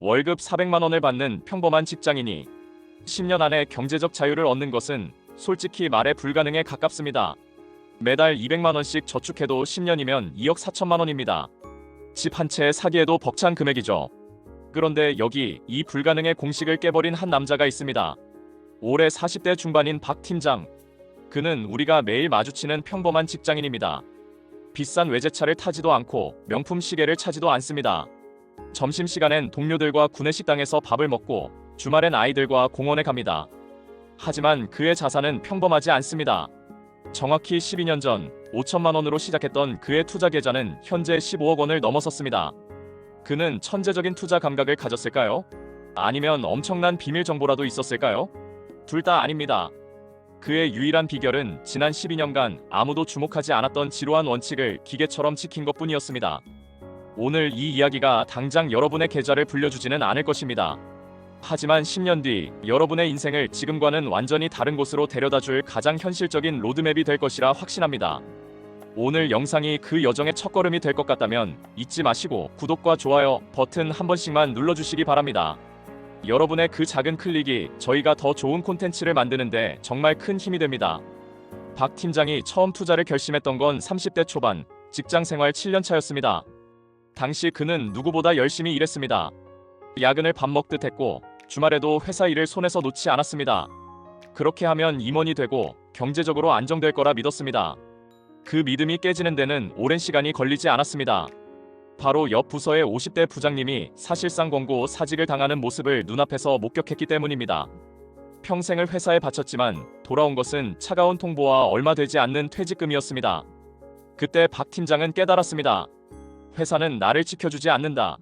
월급 400만 원을 받는 평범한 직장인이 10년 안에 경제적 자유를 얻는 것은 솔직히 말해 불가능에 가깝습니다. 매달 200만 원씩 저축해도 10년이면 2억 4천만 원입니다. 집 한 채 사기에도 벅찬 금액이죠. 그런데 여기 이 불가능의 공식을 깨버린 한 남자가 있습니다. 올해 40대 중반인 박 팀장. 그는 우리가 매일 마주치는 평범한 직장인입니다. 비싼 외제차를 타지도 않고 명품 시계를 차지도 않습니다. 점심시간엔 동료들과 구내식당에서 밥을 먹고 주말엔 아이들과 공원에 갑니다. 하지만 그의 자산은 평범하지 않습니다. 정확히 12년 전 5천만 원으로 시작했던 그의 투자 계좌는 현재 15억 원을 넘어섰습니다. 그는 천재적인 투자 감각을 가졌을까요? 아니면 엄청난 비밀 정보라도 있었을까요? 둘 다 아닙니다. 그의 유일한 비결은 지난 12년간 아무도 주목하지 않았던 지루한 원칙을 기계처럼 지킨 것 뿐이었습니다. 오늘 이 이야기가 당장 여러분의 계좌를 불려주지는 않을 것입니다. 하지만 10년 뒤 여러분의 인생을 지금과는 완전히 다른 곳으로 데려다 줄 가장 현실적인 로드맵이 될 것이라 확신합니다. 오늘 영상이 그 여정의 첫걸음이 될 것 같다면 잊지 마시고 구독과 좋아요 버튼 한 번씩만 눌러주시기 바랍니다. 여러분의 그 작은 클릭이 저희가 더 좋은 콘텐츠를 만드는데 정말 큰 힘이 됩니다. 박 팀장이 처음 투자를 결심했던 건 30대 초반 직장 생활 7년 차였습니다. 당시 그는 누구보다 열심히 일했습니다. 야근을 밥 먹듯 했고 주말에도 회사 일을 손에서 놓지 않았습니다. 그렇게 하면 임원이 되고 경제적으로 안정될 거라 믿었습니다. 그 믿음이 깨지는 데는 오랜 시간이 걸리지 않았습니다. 바로 옆 부서의 50대 부장님이 사실상 권고 사직을 당하는 모습을 눈앞에서 목격했기 때문입니다. 평생을 회사에 바쳤지만 돌아온 것은 차가운 통보와 얼마 되지 않는 퇴직금이었습니다. 그때 박 팀장은 깨달았습니다. 회사는 나를 지켜주지 않는다.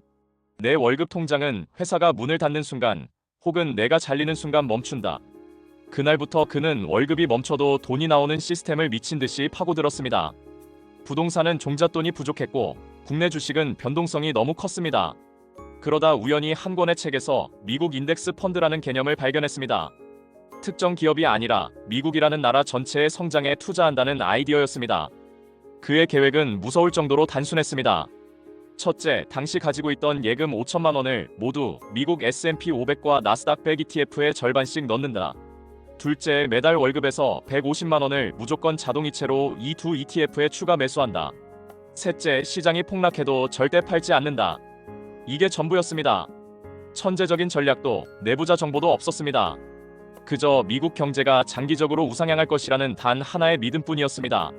내 월급 통장은 회사가 문을 닫는 순간 혹은 내가 잘리는 순간 멈춘다. 그날부터 그는 월급이 멈춰도 돈이 나오는 시스템을 미친 듯이 파고들었습니다. 부동산은 종잣돈이 부족했고 국내 주식은 변동성이 너무 컸습니다. 그러다 우연히 한 권의 책에서 미국 인덱스 펀드라는 개념을 발견했습니다. 특정 기업이 아니라 미국이라는 나라 전체의 성장에 투자한다는 아이디어였습니다. 그의 계획은 무서울 정도로 단순했습니다. 첫째, 당시 가지고 있던 예금 5천만 원을 모두 미국 S&P 500과 나스닥 100 ETF에 절반씩 넣는다. 둘째, 매달 월급에서 150만 원을 무조건 자동이체로 이 두 ETF에 추가 매수한다. 셋째, 시장이 폭락해도 절대 팔지 않는다. 이게 전부였습니다. 천재적인 전략도 내부자 정보도 없었습니다. 그저 미국 경제가 장기적으로 우상향할 것이라는 단 하나의 믿음뿐이었습니다.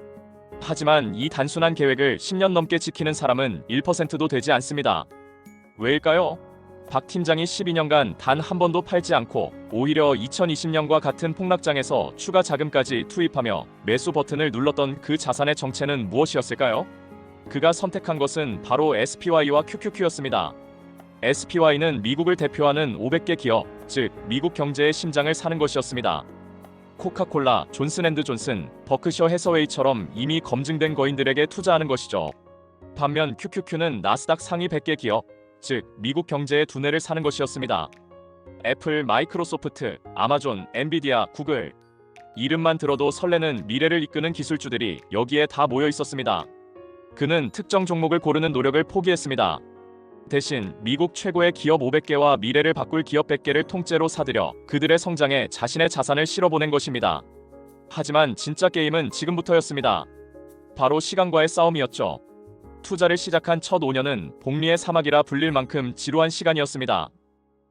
하지만 이 단순한 계획을 10년 넘게 지키는 사람은 1%도 되지 않습니다. 왜일까요? 박 팀장이 12년간 단 한 번도 팔지 않고 오히려 2020년과 같은 폭락장에서 추가 자금까지 투입하며 매수 버튼을 눌렀던 그 자산의 정체는 무엇이었을까요? 그가 선택한 것은 바로 SPY와 QQQ였습니다. SPY는 미국을 대표하는 500개 기업, 즉 미국 경제의 심장을 사는 것이었습니다. 코카콜라, 존슨앤드존슨, 버크셔 해서웨이처럼 이미 검증된 거인들에게 투자하는 것이죠. 반면 QQQ는 나스닥 상위 100개 기업, 즉 미국 경제의 두뇌를 사는 것이었습니다. 애플, 마이크로소프트, 아마존, 엔비디아, 구글 이름만 들어도 설레는 미래를 이끄는 기술주들이 여기에 다 모여 있었습니다. 그는 특정 종목을 고르는 노력을 포기했습니다. 대신 미국 최고의 기업 500개와 미래를 바꿀 기업 100개를 통째로 사들여 그들의 성장에 자신의 자산을 실어보낸 것입니다. 하지만 진짜 게임은 지금부터였습니다. 바로 시간과의 싸움이었죠. 투자를 시작한 첫 5년은 복리의 사막이라 불릴 만큼 지루한 시간이었습니다.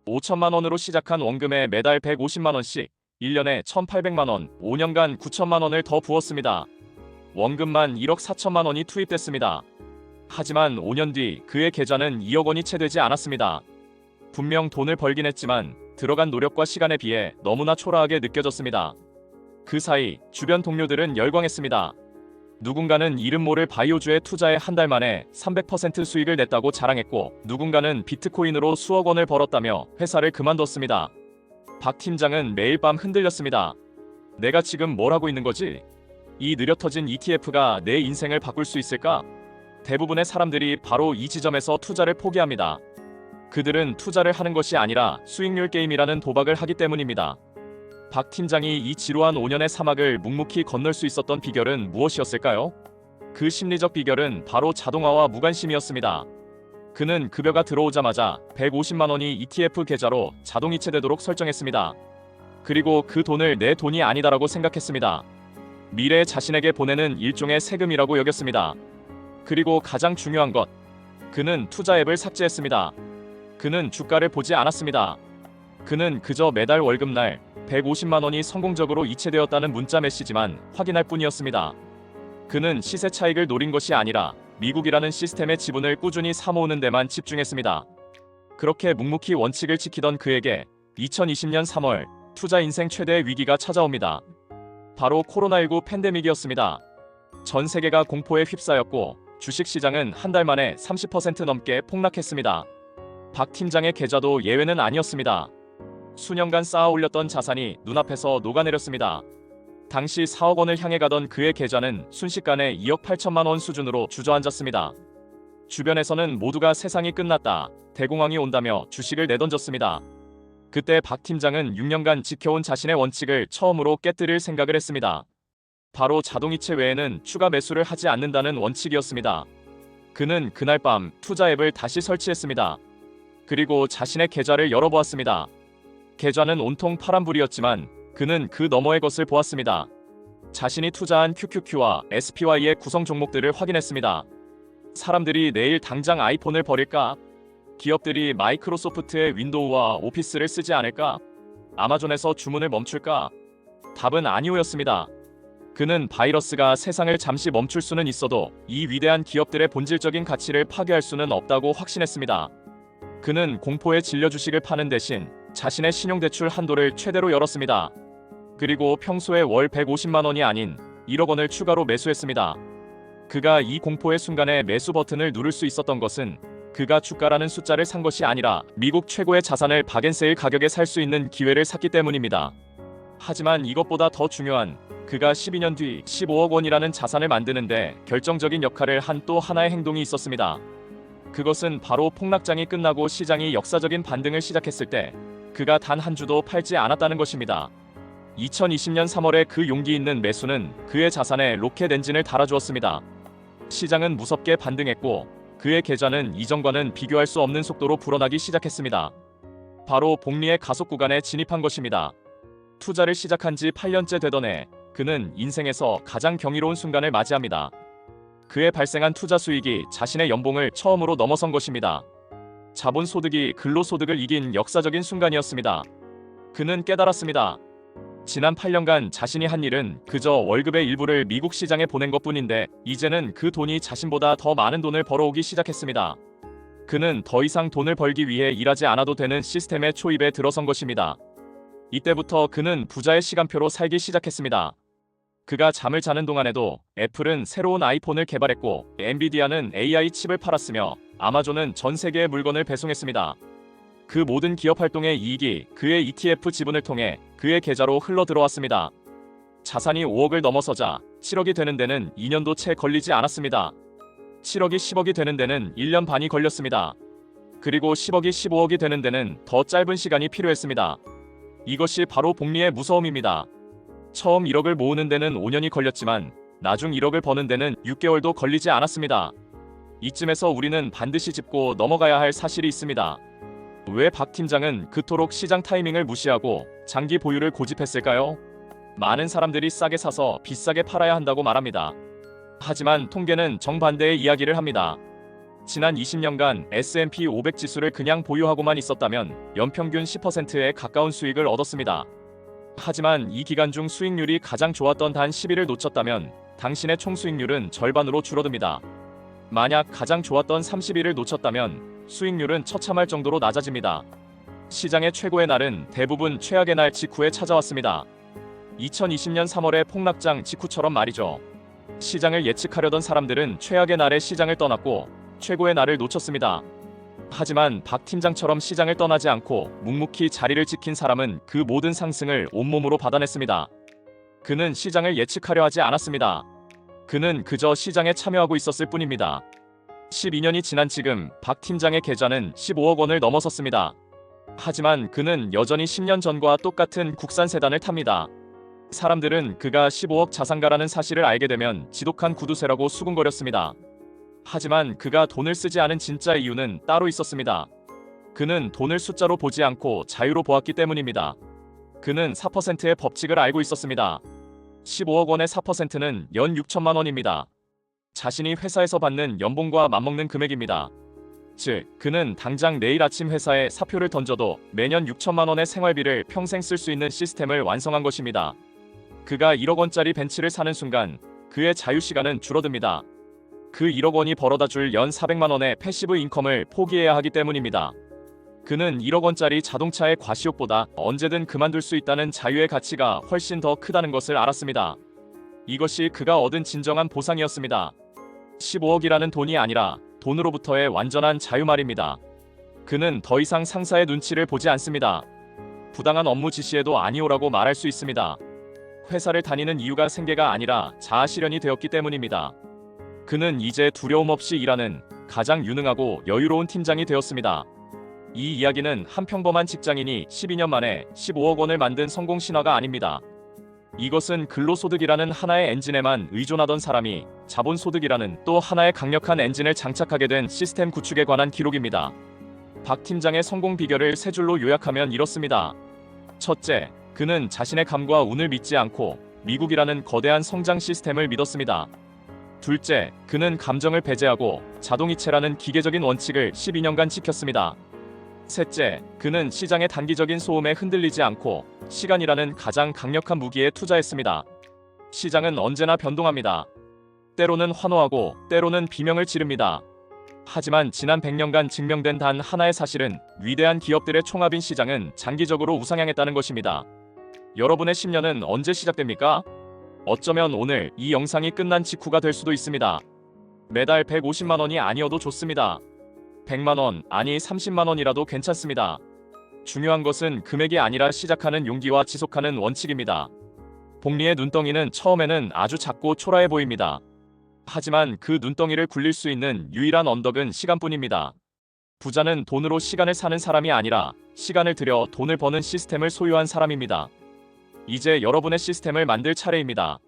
5천만 원으로 시작한 원금에 매달 150만 원씩 1년에 1,800만 원, 5년간 9천만 원을 더 부었습니다. 원금만 1억 4천만 원이 투입됐습니다. 하지만 5년 뒤 그의 계좌는 2억 원이 채 되지 않았습니다. 분명 돈을 벌긴 했지만 들어간 노력과 시간에 비해 너무나 초라하게 느껴졌습니다. 그 사이 주변 동료들은 열광했습니다. 누군가는 이름 모를 바이오주에 투자해 한 달 만에 300% 수익을 냈다고 자랑했고 누군가는 비트코인으로 수억 원을 벌었다며 회사를 그만뒀습니다. 박 팀장은 매일 밤 흔들렸습니다. 내가 지금 뭘 하고 있는 거지? 이 느려터진 ETF가 내 인생을 바꿀 수 있을까? 대부분의 사람들이 바로 이 지점에서 투자를 포기합니다. 그들은 투자를 하는 것이 아니라 수익률 게임이라는 도박을 하기 때문입니다. 박 팀장이 이 지루한 5년의 사막을 묵묵히 건널 수 있었던 비결은 무엇이었을까요? 그 심리적 비결은 바로 자동화와 무관심이었습니다. 그는 급여가 들어오자마자 150만 원이 ETF 계좌로 자동 이체되도록 설정했습니다. 그리고 그 돈을 내 돈이 아니다라고 생각했습니다. 미래의 자신에게 보내는 일종의 세금이라고 여겼습니다. 그리고 가장 중요한 것, 그는 투자 앱을 삭제했습니다. 그는 주가를 보지 않았습니다. 그는 그저 매달 월급날 150만 원이 성공적으로 이체되었다는 문자 메시지만 확인할 뿐이었습니다. 그는 시세 차익을 노린 것이 아니라 미국이라는 시스템의 지분을 꾸준히 사모으는 데만 집중했습니다. 그렇게 묵묵히 원칙을 지키던 그에게 2020년 3월 투자 인생 최대의 위기가 찾아옵니다. 바로 코로나19 팬데믹이었습니다. 전 세계가 공포에 휩싸였고 주식 시장은 한 달 만에 30% 넘게 폭락했습니다. 박 팀장의 계좌도 예외는 아니었습니다. 수년간 쌓아 올렸던 자산이 눈앞에서 녹아내렸습니다. 당시 4억 원을 향해 가던 그의 계좌는 순식간에 2억 8천만 원 수준으로 주저앉았습니다. 주변에서는 모두가 세상이 끝났다, 대공황이 온다며 주식을 내던졌습니다. 그때 박 팀장은 6년간 지켜온 자신의 원칙을 처음으로 깨뜨릴 생각을 했습니다. 바로 자동이체 외에는 추가 매수를 하지 않는다는 원칙이었습니다. 그는 그날 밤 투자 앱을 다시 설치했습니다. 그리고 자신의 계좌를 열어보았습니다. 계좌는 온통 파란불이었지만 그는 그 너머의 것을 보았습니다. 자신이 투자한 QQQ와 SPY의 구성 종목들을 확인했습니다. 사람들이 내일 당장 아이폰을 버릴까? 기업들이 마이크로소프트의 윈도우와 오피스를 쓰지 않을까? 아마존에서 주문을 멈출까? 답은 아니오였습니다. 그는 바이러스가 세상을 잠시 멈출 수는 있어도 이 위대한 기업들의 본질적인 가치를 파괴할 수는 없다고 확신했습니다. 그는 공포에 질려 주식을 파는 대신 자신의 신용대출 한도를 최대로 열었습니다. 그리고 평소에 월 150만 원이 아닌 1억 원을 추가로 매수했습니다. 그가 이 공포의 순간에 매수 버튼을 누를 수 있었던 것은 그가 주가라는 숫자를 산 것이 아니라 미국 최고의 자산을 박앤세일 가격에 살 수 있는 기회를 샀기 때문입니다. 하지만 이것보다 더 중요한 그가 12년 뒤 15억 원이라는 자산을 만드는데 결정적인 역할을 한 또 하나의 행동이 있었습니다. 그것은 바로 폭락장이 끝나고 시장이 역사적인 반등을 시작했을 때 그가 단 한 주도 팔지 않았다는 것입니다. 2020년 3월에 그 용기 있는 매수는 그의 자산에 로켓 엔진을 달아주었습니다. 시장은 무섭게 반등했고 그의 계좌는 이전과는 비교할 수 없는 속도로 불어나기 시작했습니다. 바로 복리의 가속 구간에 진입한 것입니다. 투자를 시작한 지 8년째 되던 해 그는 인생에서 가장 경이로운 순간을 맞이합니다. 그의 발생한 투자 수익이 자신의 연봉을 처음으로 넘어선 것입니다. 자본 소득이 근로 소득을 이긴 역사적인 순간이었습니다. 그는 깨달았습니다. 지난 8년간 자신이 한 일은 그저 월급의 일부를 미국 시장에 보낸 것 뿐인데 이제는 그 돈이 자신보다 더 많은 돈을 벌어오기 시작했습니다. 그는 더 이상 돈을 벌기 위해 일하지 않아도 되는 시스템의 초입에 들어선 것입니다. 이때부터 그는 부자의 시간표로 살기 시작했습니다. 그가 잠을 자는 동안에도 애플은 새로운 아이폰을 개발했고 엔비디아는 AI 칩을 팔았으며 아마존은 전 세계의 물건을 배송했습니다. 그 모든 기업 활동의 이익이 그의 ETF 지분을 통해 그의 계좌로 흘러 들어왔습니다. 자산이 5억을 넘어서자 7억이 되는 데는 2년도 채 걸리지 않았습니다. 7억이 10억이 되는 데는 1년 반이 걸렸습니다. 그리고 10억이 15억이 되는 데는 더 짧은 시간이 필요했습니다. 이것이 바로 복리의 무서움입니다. 처음 1억을 모으는 데는 5년이 걸렸지만 나중 1억을 버는 데는 6개월도 걸리지 않았습니다. 이쯤에서 우리는 반드시 짚고 넘어가야 할 사실이 있습니다. 왜 박 팀장은 그토록 시장 타이밍을 무시하고 장기 보유를 고집했을까요? 많은 사람들이 싸게 사서 비싸게 팔아야 한다고 말합니다. 하지만 통계는 정반대의 이야기를 합니다. 지난 20년간 S&P 500 지수를 그냥 보유하고만 있었다면 연평균 10%에 가까운 수익을 얻었습니다. 하지만 이 기간 중 수익률이 가장 좋았던 단 10일을 놓쳤다면 당신의 총 수익률은 절반으로 줄어듭니다. 만약 가장 좋았던 30일을 놓쳤다면 수익률은 처참할 정도로 낮아집니다. 시장의 최고의 날은 대부분 최악의 날 직후에 찾아왔습니다. 2020년 3월의 폭락장 직후처럼 말이죠. 시장을 예측하려던 사람들은 최악의 날에 시장을 떠났고 최고의 날을 놓쳤습니다. 하지만 박 팀장처럼 시장을 떠나지 않고 묵묵히 자리를 지킨 사람은 그 모든 상승을 온몸으로 받아냈습니다. 그는 시장을 예측하려 하지 않았습니다. 그는 그저 시장에 참여하고 있었을 뿐입니다. 12년이 지난 지금 박 팀장의 계좌는 15억 원을 넘어섰습니다. 하지만 그는 여전히 10년 전과 똑같은 국산 세단을 탑니다. 사람들은 그가 15억 자산가라는 사실을 알게 되면 지독한 구두쇠라고 수군거렸습니다. 하지만 그가 돈을 쓰지 않은 진짜 이유는 따로 있었습니다. 그는 돈을 숫자로 보지 않고 자유로 보았기 때문입니다. 그는 4%의 법칙을 알고 있었습니다. 15억 원의 4%는 연 6천만 원입니다. 자신이 회사에서 받는 연봉과 맞먹는 금액입니다. 즉, 그는 당장 내일 아침 회사에 사표를 던져도 매년 6천만 원의 생활비를 평생 쓸 수 있는 시스템을 완성한 것입니다. 그가 1억 원짜리 벤츠를 사는 순간 그의 자유 시간은 줄어듭니다. 그 1억 원이 벌어다 줄 연 400만 원의 패시브 인컴을 포기해야 하기 때문입니다. 그는 1억 원짜리 자동차의 과시욕보다 언제든 그만둘 수 있다는 자유의 가치가 훨씬 더 크다는 것을 알았습니다. 이것이 그가 얻은 진정한 보상이었습니다. 15억이라는 돈이 아니라 돈으로부터의 완전한 자유 말입니다. 그는 더 이상 상사의 눈치를 보지 않습니다. 부당한 업무 지시에도 아니오라고 말할 수 있습니다. 회사를 다니는 이유가 생계가 아니라 자아 실현이 되었기 때문입니다. 그는 이제 두려움 없이 일하는 가장 유능하고 여유로운 팀장이 되었습니다. 이 이야기는 한 평범한 직장인이 12년 만에 15억 원을 만든 성공 신화가 아닙니다. 이것은 근로소득이라는 하나의 엔진에만 의존하던 사람이 자본소득이라는 또 하나의 강력한 엔진을 장착하게 된 시스템 구축에 관한 기록입니다. 박 팀장의 성공 비결을 세 줄로 요약하면 이렇습니다. 첫째, 그는 자신의 감과 운을 믿지 않고 미국이라는 거대한 성장 시스템을 믿었습니다. 둘째, 그는 감정을 배제하고 자동이체라는 기계적인 원칙을 12년간 지켰습니다. 셋째, 그는 시장의 단기적인 소음에 흔들리지 않고 시간이라는 가장 강력한 무기에 투자했습니다. 시장은 언제나 변동합니다. 때로는 환호하고 때로는 비명을 지릅니다. 하지만 지난 100년간 증명된 단 하나의 사실은 위대한 기업들의 총합인 시장은 장기적으로 우상향했다는 것입니다. 여러분의 10년은 언제 시작됩니까? 어쩌면 오늘 이 영상이 끝난 직후가 될 수도 있습니다. 매달 150만 원이 아니어도 좋습니다. 100만 원, 아니 30만 원이라도 괜찮습니다. 중요한 것은 금액이 아니라 시작하는 용기와 지속하는 원칙입니다. 복리의 눈덩이는 처음에는 아주 작고 초라해 보입니다. 하지만 그 눈덩이를 굴릴 수 있는 유일한 언덕은 시간뿐입니다. 부자는 돈으로 시간을 사는 사람이 아니라 시간을 들여 돈을 버는 시스템을 소유한 사람입니다. 이제 여러분의 시스템을 만들 차례입니다.